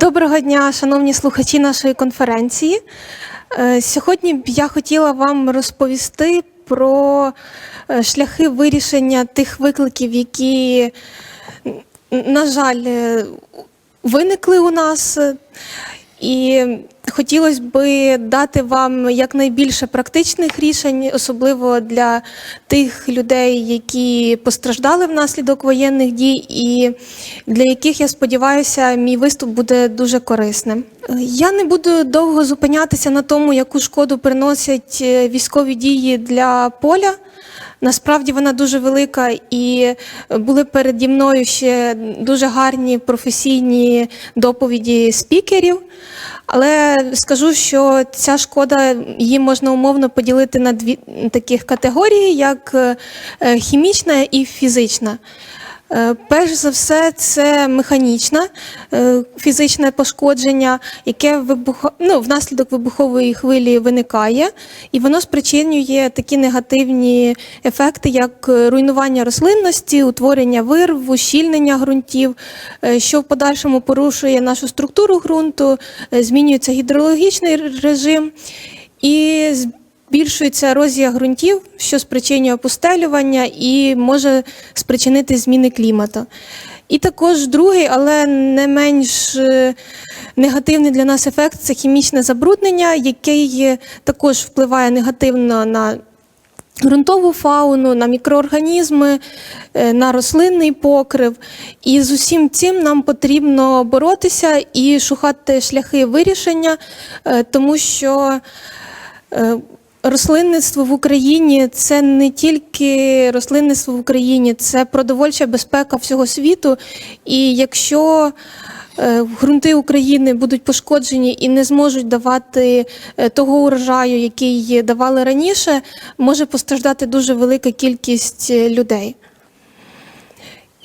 Доброго дня, шановні слухачі нашої конференції. Е, Сьогодні б я хотіла вам розповісти про е, шляхи вирішення тих викликів, які, на жаль, е, виникли у нас. І хотілося б дати вам якнайбільше практичних рішень, особливо для тих людей, які постраждали внаслідок воєнних дій, і для яких я сподіваюся, мій виступ буде дуже корисним. Я не буду довго зупинятися на тому, яку шкоду приносять е, військові дії для поля. Насправді вона дуже велика, і були переді мною ще дуже гарні професійні доповіді спікерів. Але скажу, що ця шкода її можна умовно поділити на дві таких категорії, як е, хімічна і фізична. Е, Перш за все, це механічне фізичне пошкодження, яке вибухо... ну, внаслідок вибухової хвилі виникає, і воно спричинює такі негативні ефекти, як е, руйнування рослинності, утворення вирв, ущільнення ґрунтів, е, що в подальшому порушує нашу структуру ґрунту, змінюється гідрологічний режим. І збільшується ерозія ґрунтів, що спричинює опустелювання і може спричинити зміни клімату. І також другий, але не менш е, негативний для нас ефект це хімічне забруднення, який також впливає негативно на ґрунтову фауну, на мікроорганізми, е, на рослинний покрив. І з усім цим нам потрібно боротися і шукати шляхи вирішення, е, тому що рослинництво в Україні це не тільки рослинництво в Україні, це продовольча безпека всього світу. І якщо е, ґрунти України будуть пошкоджені і не зможуть давати е, того урожаю, який давали раніше, може постраждати дуже велика кількість е, людей.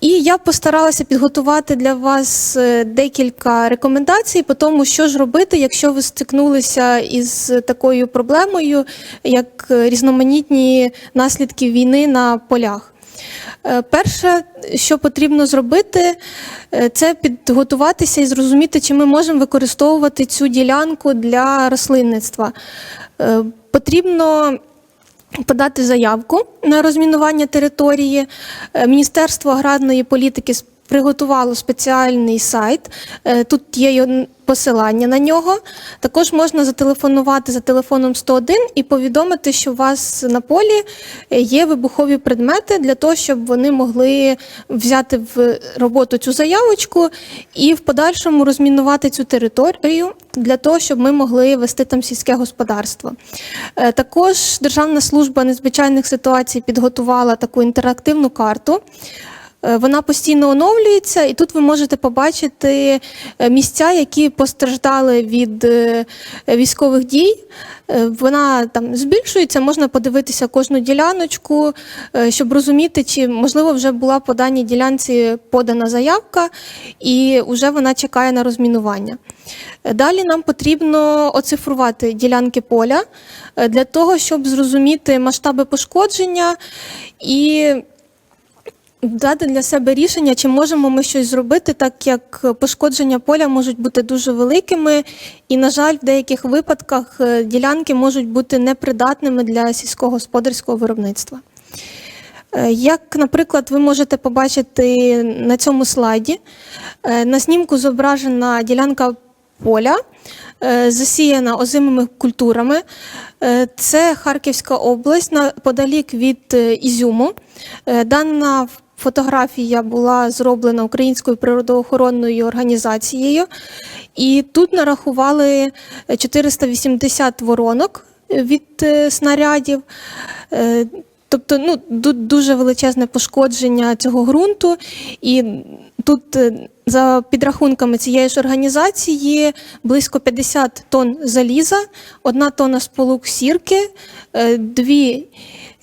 І я постаралася підготувати для вас е, декілька рекомендацій по тому, що ж робити, якщо ви стикнулися із такою проблемою, як е, різноманітні наслідки війни на полях. Е, Перше, що потрібно зробити, це підготуватися і зрозуміти, чи ми можемо використовувати цю ділянку для рослинництва. Потрібно подати заявку на розмінування території. Е, Міністерство аграрної політики приготувало спеціальний сайт. Е, Тут є посилання на нього. Також можна зателефонувати за телефоном 101 і повідомити, що у вас на полі е, є вибухові предмети для того, щоб вони могли взяти в роботу цю заявочку і в подальшому розмінувати цю територію для того, щоб ми могли вести там сільське господарство. Е, Також Державна служба надзвичайних ситуацій підготувала таку інтерактивну карту. Е, Вона постійно оновлюється, і тут ви можете побачити е, місця, які постраждали від е, військових дій. Вона там збільшується, можна подивитися кожну діляночку, щоб розуміти, чи можливо вже була по даній ділянці подана заявка, і вже вона чекає на розмінування. Далі нам потрібно оцифрувати ділянки поля для того, щоб зрозуміти масштаби пошкодження і дати для себе рішення, чи можемо ми щось зробити, так як пошкодження поля можуть бути дуже великими, і, на жаль, в деяких випадках е, ділянки можуть бути непридатними для сільськогосподарського виробництва. Е, Як, наприклад, ви можете побачити на цьому слайді, е, на знімку зображена ділянка поля, засіяна озимими культурами. Це Харківська область, неподалік від Ізюму. Дана фотографія була зроблена Українською природоохоронною організацією, і тут нарахували е, 480 воронок від е, снарядів. Е, Тобто ну, тут дуже величезне пошкодження цього ґрунту. І тут, е, за підрахунками цієї ж організації, близько 50 тонн заліза, одна тонна сполук сірки, е, дві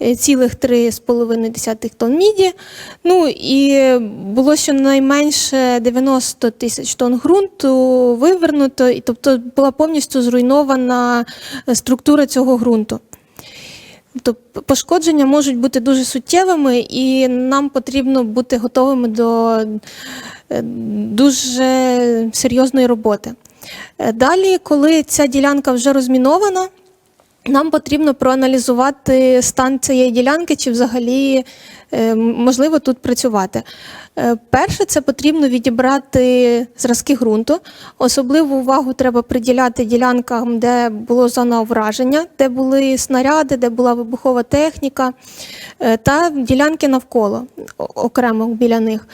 е, цілих 3,5 тонн міді. Ну і було щонайменше 90 тисяч тонн ґрунту вивернуто, і тобто була повністю зруйнована е, структура цього ґрунту. Тобто пошкодження можуть бути дуже суттєвими, і нам потрібно бути готовими до е, дуже серйозної роботи. Е, Далі, коли ця ділянка вже розмінована, нам потрібно проаналізувати стан цієї ділянки, чи взагалі е, можливо тут працювати. Е, Перше, це потрібно відібрати зразки ґрунту. Особливу увагу треба приділяти ділянкам, де було зона враження, де були снаряди, де була вибухова техніка, е, та ділянки навколо окремо біля них.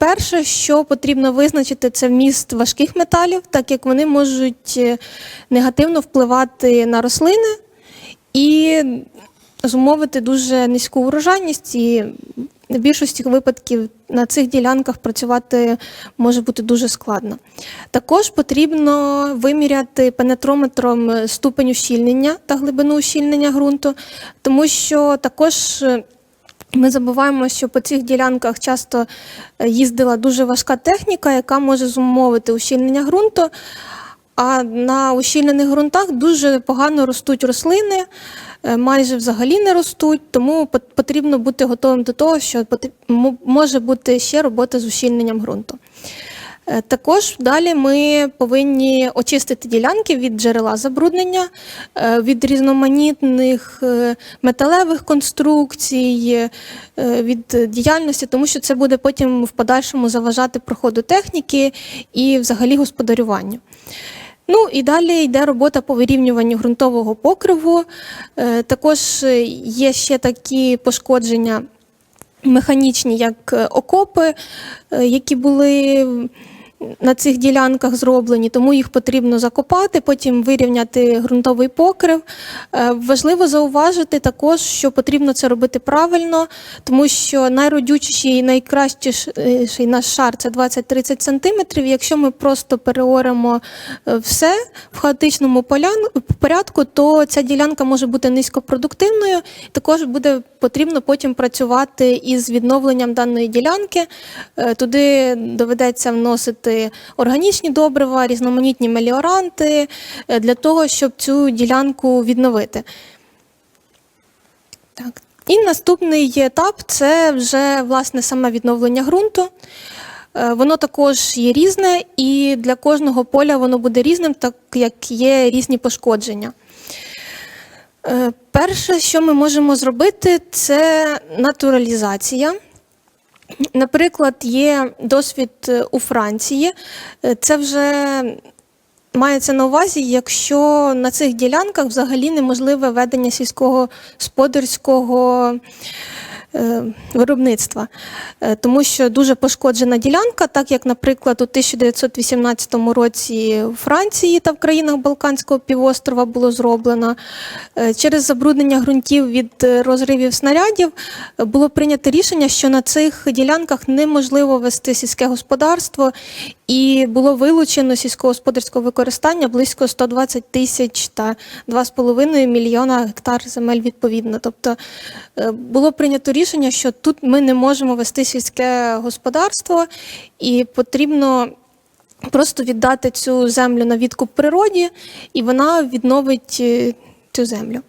Е, Найперше, що потрібно визначити, це вміст важких металів, так як вони можуть е, негативно впливати на рослини і зумовити дуже низьку урожайність. І в більшості випадків на цих ділянках працювати може бути дуже складно. Також потрібно виміряти пенетрометром ступень ущільнення та глибину ущільнення ґрунту, тому що також. Ми забуваємо, що по цих ділянках часто е, їздила дуже важка техніка, яка може зумовити ущільнення ґрунту. А на ущільнених ґрунтах дуже погано ростуть рослини, е, майже взагалі не ростуть, тому потрібно бути готовим до того, що може бути ще робота з ущільненням ґрунту. Е, Також далі ми повинні очистити ділянки від джерела забруднення, е, від різноманітних е, металевих конструкцій, від діяльності, тому що це буде потім в подальшому заважати проходу техніки і взагалі господарюванню. Ну і далі йде робота по вирівнюванню ґрунтового покриву. Також є ще такі пошкодження механічні, як окопи, які були на цих ділянках зроблені, тому їх потрібно закопати, потім вирівняти ґрунтовий покрив. Е, Важливо зауважити також, що потрібно це робити правильно, тому що найродючіший і найкращий наш шар це 20-30 см. Якщо ми просто переоремо е, все в хаотичному порядку, то ця ділянка може бути низькопродуктивною. Також буде потрібно потім працювати із відновленням даної ділянки. Е, Туди доведеться вносити органічні добрива, різноманітні меліоранти е, для того, щоб цю ділянку відновити. Так. І наступний етап це вже власне саме відновлення ґрунту. Е, Воно також є різне, і для кожного поля воно буде різним, так як є різні пошкодження. Е, Перше, що ми можемо зробити, це натуралізація. Наприклад, є досвід е, у Франції. Е, Це вже мається на увазі, якщо на цих ділянках взагалі неможливе ведення сільського господарського е, виробництва, Е, тому що дуже пошкоджена ділянка, так як, наприклад, у 1918 році у Франції та в країнах Балканського півострова було зроблено. Е, Через забруднення ґрунтів від е, розривів снарядів е, було прийнято рішення, що на цих ділянках неможливо вести сільське господарство, і було вилучено сільськогосподарського використання близько 120 тисяч та 2,5 мільйона гектар земель відповідно. Тобто е, було прийнято рішення, що тут ми не можемо вести сільське господарство, і потрібно просто віддати цю землю на відкуп природі, і вона відновить е, цю землю.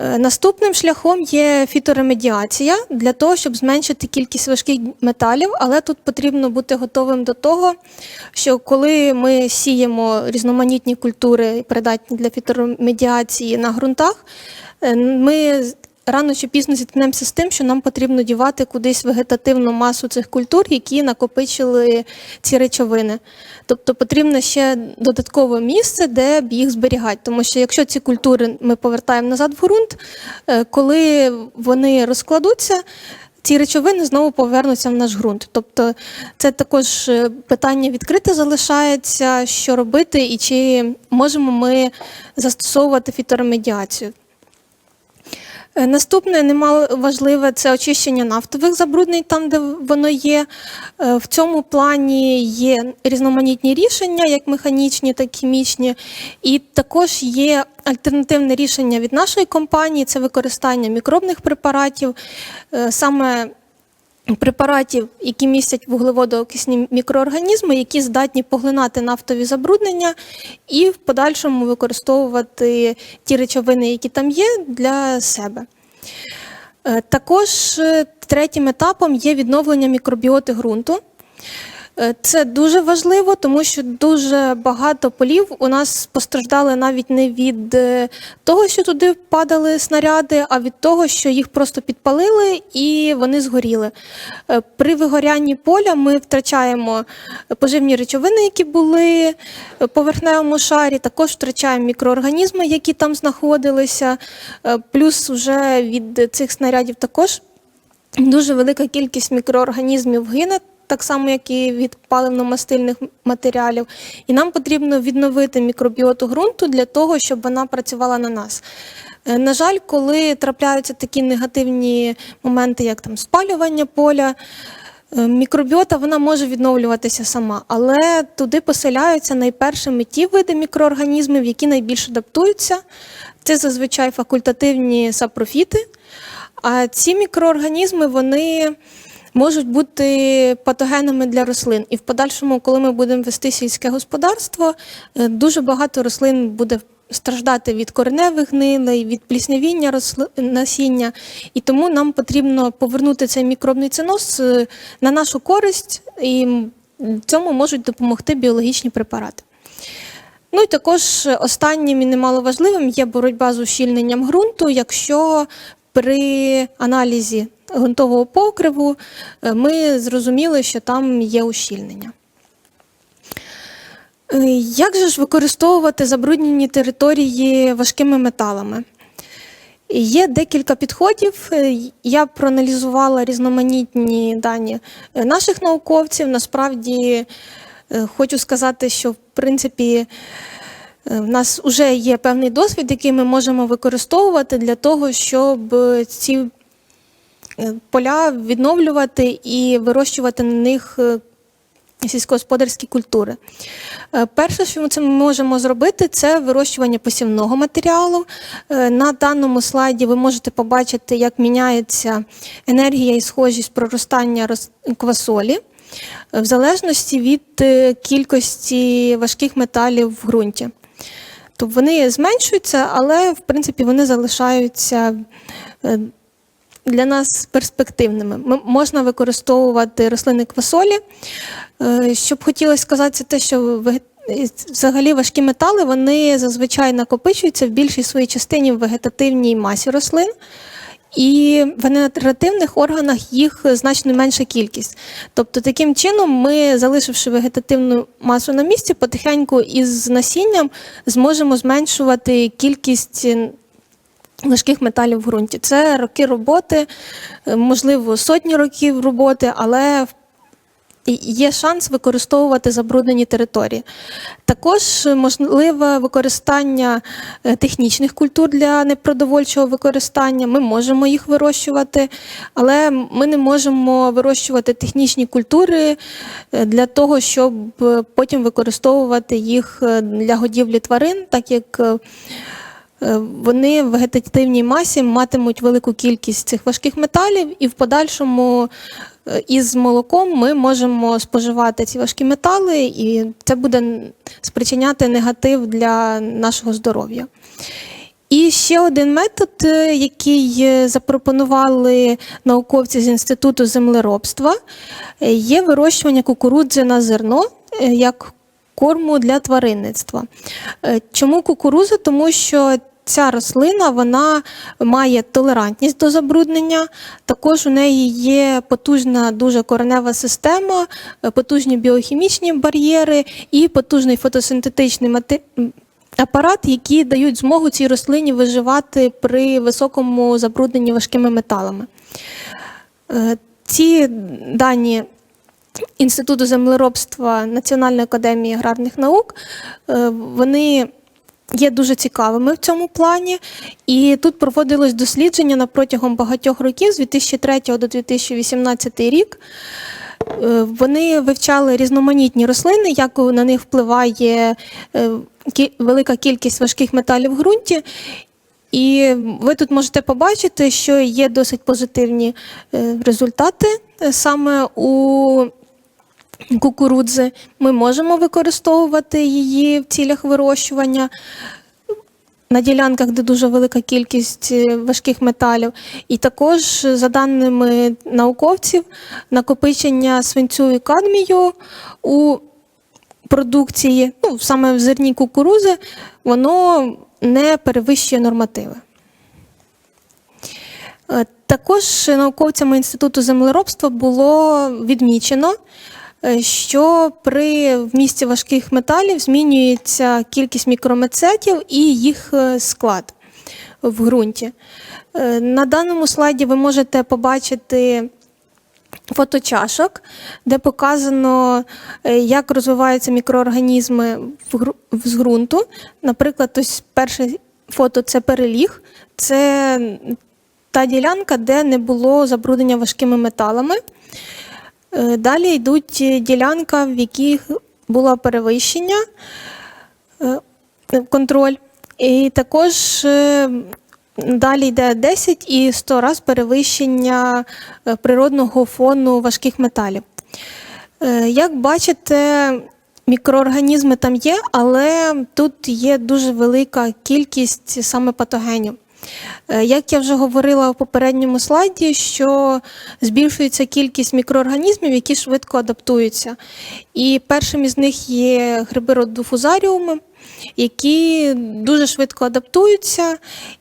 Е, Наступним шляхом є фіторемедіація для того, щоб зменшити кількість важких металів, але тут потрібно бути готовим до того, що коли ми сіємо різноманітні культури, придатні для фіторемедіації на ґрунтах, е, ми рано чи пізно зіткнемося з тим, що нам потрібно дівати кудись вегетативну масу цих культур, які накопичили ці речовини. Тобто потрібно ще додаткове місце, де б їх зберігати. Тому що якщо ці культури ми повертаємо назад в ґрунт, е, коли вони розкладуться, ці речовини знову повернуться в наш ґрунт. Тобто це також е, питання відкрите залишається, що робити, і чи можемо ми застосовувати фіторемедіацію. Е, Наступне немаловажливе це очищення нафтових забруднень там, де воно є. Е, В цьому плані є різноманітні рішення, як механічні, так і хімічні. І також є альтернативне рішення від нашої компанії це використання мікробних препаратів. Е, Саме препаратів, які містять вуглеводоокисні мікроорганізми, які здатні поглинати нафтові забруднення і в подальшому використовувати ті речовини, які там є, для себе. Е, Також е, третім етапом є відновлення мікробіоти ґрунту. Е, Це дуже важливо, тому що дуже багато полів у нас постраждали навіть не від е, того, що туди падали снаряди, а від того, що їх просто підпалили і вони згоріли. Е, При вигорянні поля ми втрачаємо поживні речовини, які були в поверхневому шарі, також втрачаємо мікроорганізми, які там знаходилися. Плюс вже від цих снарядів також Дуже велика кількість мікроорганізмів гине, так само, як і від паливно-мастильних матеріалів. І нам потрібно відновити мікробіоту ґрунту для того, щоб вона працювала на нас. Е, На жаль, коли трапляються такі негативні моменти, як там спалювання поля, е, мікробіота вона може відновлюватися сама, але туди поселяються найпершими ті види мікроорганізмів, які найбільш адаптуються. Це зазвичай факультативні сапрофіти. А ці мікроорганізми вони можуть бути патогенами для рослин. І в подальшому, коли ми будемо вести сільське господарство, е, дуже багато рослин буде страждати від кореневих гнилей, від пліснявіння росли... насіння. І тому нам потрібно повернути цей мікробний цинос е, на нашу користь, і цьому можуть допомогти біологічні препарати. Ну і також останнім і немаловажливим є боротьба з ущільненням ґрунту, якщо при аналізі ґрунтового покриву е, ми зрозуміли, що там є ущільнення. Е, Як же ж використовувати забруднені території важкими металами? Є декілька підходів. Е, Я проаналізувала різноманітні дані наших науковців. Насправді хочу сказати, що в принципі в нас вже є певний досвід, який ми можемо використовувати для того, щоб ці поля відновлювати і вирощувати на них е, сільськогосподарські культури. Е, Перше, що ми це можемо зробити, це вирощування посівного матеріалу. Е, На даному слайді ви можете побачити, як міняється енергія і схожість проростання квасолі е, в залежності від е, кількості важких металів в ґрунті. Тобто вони зменшуються, але в принципі вони залишаються е, для нас перспективними. Ми, можна використовувати рослини квасолі. Е, Що б хотілося сказати, це те, що взагалі важкі метали вони зазвичай накопичуються в більшій своїй частині в вегетативній масі рослин. І в вегетативних органах їх значно менша кількість. Тобто, таким чином, ми, залишивши вегетативну масу на місці, потихеньку із насінням зможемо зменшувати кількість важких металів в ґрунті. Це роки роботи, е, можливо, сотні років роботи, але є шанс використовувати забруднені території. Також е, можливе використання е, технічних культур для непродовольчого використання. Ми можемо їх вирощувати, але ми не можемо вирощувати технічні культури для того, щоб потім використовувати їх для годівлі тварин, так як Вони в вегетативній масі матимуть велику кількість цих важких металів, і в подальшому е, із молоком ми можемо споживати ці важкі метали, і це буде спричиняти негатив для нашого здоров'я. І ще один метод, е, який е, запропонували науковці з Інституту землеробства, е, є вирощування кукурудзи на зерно е, як корму для тваринництва. Е, Чому кукуруза? Тому що ця рослина вона має толерантність до забруднення. Також у неї є потужна дуже коренева система, е, потужні біохімічні бар'єри і потужний фотосинтетичний апарат, які дають змогу цій рослині виживати при високому забрудненні важкими металами. Е, Ці дані Інституту землеробства Національної академії аграрних наук. е, Вони є дуже цікавими в цьому плані. І тут проводилось дослідження на протягом багатьох років, з 2003 до 2018 рік. Е, Вони вивчали різноманітні рослини, як на них впливає е, велика кількість важких металів в ґрунті. І ви тут можете побачити, що є досить позитивні результати саме у кукурудзи. Ми можемо використовувати її в цілях вирощування на ділянках, де дуже велика кількість е, важких металів. І також, за даними науковців, накопичення свинцю і кадмію у продукції, ну, саме в зерні кукурузи, воно не перевищує нормативи. Е, Також науковцями Інституту землеробства було відмічено, що при вмісті важких металів змінюється кількість мікромецетів і їх е, склад в ґрунті. Е, На даному слайді ви можете побачити фоточашок, де показано, е, як розвиваються мікроорганізми з ґрунту. Наприклад, ось перше фото це переліг, це та ділянка, де не було забруднення важкими металами. Е, Далі йдуть е, ділянка, в яких було перевищення, е, контроль. І також далі йде 10 і 100 раз перевищення природного фону важких металів. Як бачите, мікроорганізми там є, але тут є дуже велика кількість саме патогенів. Е, Як я вже говорила в попередньому слайді, що збільшується кількість мікроорганізмів, які швидко адаптуються. І першим із них є гриби роду які дуже швидко адаптуються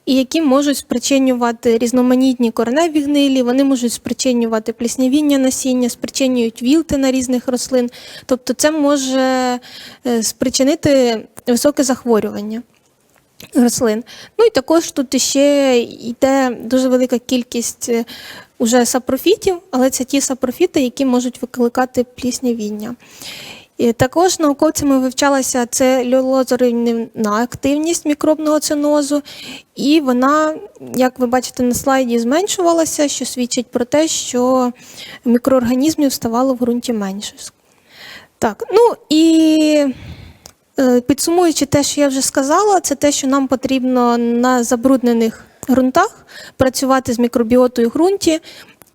і які можуть спричинювати різноманітні кореневі гнилі, вони можуть спричинювати пліснявіння насіння, спричинюють вілти на різних рослин. Тобто це може е, спричинити високе захворювання рослин. Ну і також тут ще йде дуже велика кількість е, уже сапрофітів, але це ті сапрофіти, які можуть викликати пліснявіння. І також науковцями вивчалася це льолозорівнівна активність мікробного цинозу, і вона, як ви бачите на слайді, зменшувалася, що свідчить про те, що мікроорганізмів ставало в ґрунті менше. Так, ну і Підсумуючи те, що я вже сказала, це те, що нам потрібно на забруднених ґрунтах працювати з мікробіотою ґрунті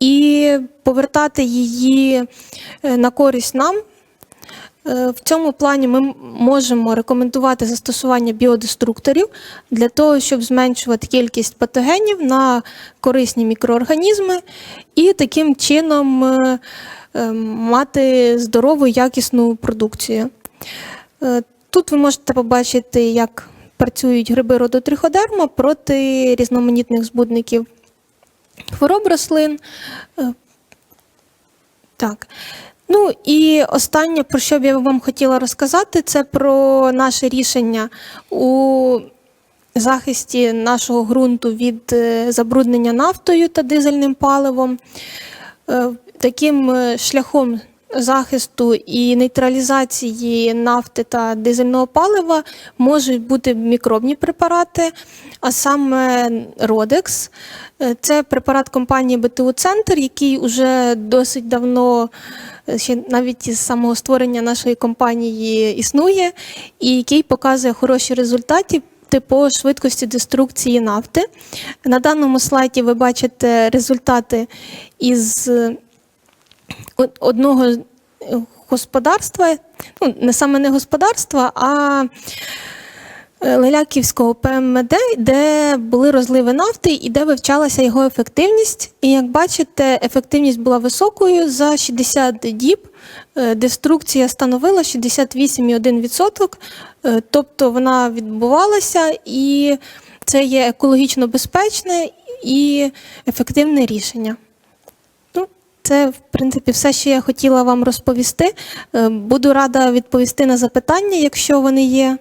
і повертати її е, на користь нам. Е, В цьому плані ми можемо рекомендувати застосування біодеструкторів для того, щоб зменшувати кількість патогенів на корисні мікроорганізми і таким чином е, е, мати здорову якісну продукцію. Тут ви можете побачити, як працюють гриби роду триходерма проти різноманітних збудників хвороб рослин. Е, Так. Ну і останнє, про що б я вам хотіла розказати, це про наше рішення у захисті нашого ґрунту від е, забруднення нафтою та дизельним паливом. Е, Таким шляхом захисту і нейтралізації нафти та дизельного палива можуть бути мікробні препарати, а саме Родекс. Це препарат компанії БТУ Центр, який уже досить давно, е, ще навіть із самого створення нашої компанії існує, і який показує хороші результати по швидкості деструкції нафти. На даному слайді ви бачите результати із одного е, господарства, ну, не саме не господарства, а е, Леляківського ПМД, де були розливи нафти і де вивчалася його ефективність. І як бачите, ефективність була високою за 60 діб. е, Деструкція становила 68,1%, е, тобто вона відбувалася, і це є екологічно безпечне і ефективне рішення. Це, в принципі, все, що я хотіла вам розповісти. Е, Буду рада відповісти на запитання, якщо вони є.